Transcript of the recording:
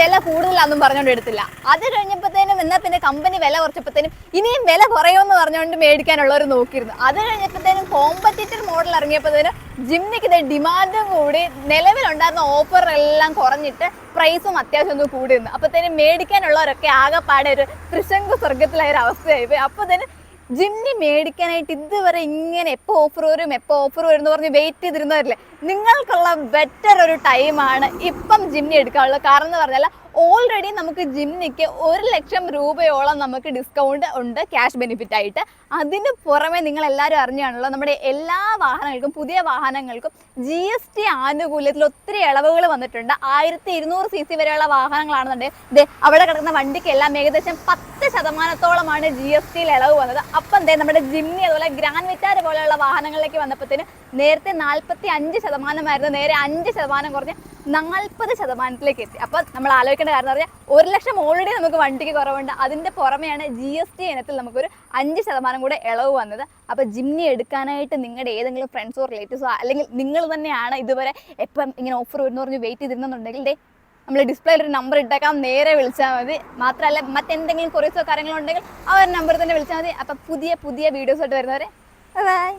വില കൂടുതലാന്നും പറഞ്ഞുകൊണ്ട് എടുത്തില്ല. അത് കഴിഞ്ഞപ്പോഴത്തേനും എന്നാൽ പിന്നെ കമ്പനി വില കുറച്ചപ്പോഴത്തേനും ഇനിയും വില കുറയുമെന്ന് പറഞ്ഞുകൊണ്ട് മേടിക്കാനുള്ളവർ നോക്കിയിരുന്നു. അത് കഴിഞ്ഞപ്പോഴത്തേനും കോമ്പറ്റീറ്റർ മോഡൽ ഇറങ്ങിയപ്പോഴത്തേനും ജിമ്മിക്ക് ഇത് ഡിമാൻഡും കൂടി നിലവിലുണ്ടായിരുന്ന ഓഫറെല്ലാം കുറഞ്ഞിട്ട് പ്രൈസും അത്യാവശ്യം ഒന്ന് കൂടിയിരുന്നു. അപ്പോഴത്തേനും മേടിക്കാനുള്ളവരൊക്കെ ആകെപ്പാടെ ഒരു തൃശങ്കു സ്വർഗത്തിലായ ഒരു അവസ്ഥയായി പോയി. അപ്പോഴത്തേനും ജിമ്മി മേടിക്കാനായിട്ട് ഇതുവരെ ഇങ്ങനെ എപ്പോൾ ഓഫർ വരും എപ്പോൾ ഓഫർ വരും എന്ന് പറഞ്ഞ് വെയിറ്റ് ചെയ്തിരുന്നവരില്ലേ? നിങ്ങൾക്കുള്ള ബെറ്റർ ഒരു ടൈമാണ് ഇപ്പം ജിമ്മി എടുക്കാനുള്ളത്. കാരണം എന്ന് പറഞ്ഞാൽ ഓൾറെഡി നമുക്ക് ജിമ്മിക്ക് ഒരു ലക്ഷം രൂപയോളം നമുക്ക് ഡിസ്കൗണ്ട് ഉണ്ട് ക്യാഷ് ബെനിഫിറ്റ് ആയിട്ട്. അതിന് പുറമെ നിങ്ങൾ എല്ലാവരും അറിഞ്ഞാണല്ലോ നമ്മുടെ എല്ലാ വാഹനങ്ങൾക്കും പുതിയ വാഹനങ്ങൾക്കും ജി എസ് ടി ആനുകൂല്യത്തിൽ ഒത്തിരി ഇളവുകൾ വന്നിട്ടുണ്ട്. ആയിരത്തി ഇരുന്നൂറ് സി സി വരെയുള്ള വാഹനങ്ങളാണെന്നുണ്ടെങ്കിൽ അവിടെ കിടക്കുന്ന വണ്ടിക്ക് എല്ലാം ഏകദേശം പത്ത് ശതമാനത്തോളമാണ് ജി എസ് ടിയിൽ ഇളവ് വന്നത്. അപ്പം എന്തേ നമ്മുടെ ജിമ്മി അതുപോലെ ഗ്രാൻഡ് വിറ്റാർ പോലെയുള്ള വാഹനങ്ങളിലേക്ക് വന്നപ്പോഴത്തേന് നേരത്തെ നാൽപ്പത്തി അഞ്ച് ശതമാനമായിരുന്നു നേരെ അഞ്ച് ശതമാനം കുറഞ്ഞ് നാൽപ്പത് ശതമാനത്തിലേക്ക് എത്തി. അപ്പം നമ്മൾ ആലോചിക്കേണ്ട കാരണം പറഞ്ഞാൽ ഒരു ലക്ഷം ഓൾറെഡി നമുക്ക് വണ്ടിക്ക് കുറവുണ്ട്. അതിന്റെ പുറമെയാണ് ജി എസ് ടി ഇനത്തിൽ നമുക്കൊരു അഞ്ച് ശതമാനം കൂടെ ഇളവ് വന്നത്. അപ്പോൾ ജിംനി എടുക്കാനായിട്ട് നിങ്ങളുടെ ഏതെങ്കിലും ഫ്രണ്ട്സോ റിലേറ്റീവ്സോ അല്ലെങ്കിൽ നിങ്ങൾ തന്നെയാണ് ഇതുവരെ എപ്പം ഇങ്ങനെ ഓഫർ വരുന്നു പറഞ്ഞ് വെയിറ്റ് ചെയ്തിരുന്നുണ്ടെങ്കിൽ നമ്മൾ ഡിസ്പ്ലേയിൽ ഒരു നമ്പർ ഇട്ടേക്കാം നേരെ വിളിച്ചാൽ മതി. മാത്രമല്ല മറ്റെന്തെങ്കിലും കുറേസോ കാര്യങ്ങളുണ്ടെങ്കിൽ ആ ഒരു നമ്പർ തന്നെ വിളിച്ചാൽ മതി. അപ്പം പുതിയ പുതിയ വീഡിയോസ് ആയിട്ട് വരുന്നവരെ ബൈ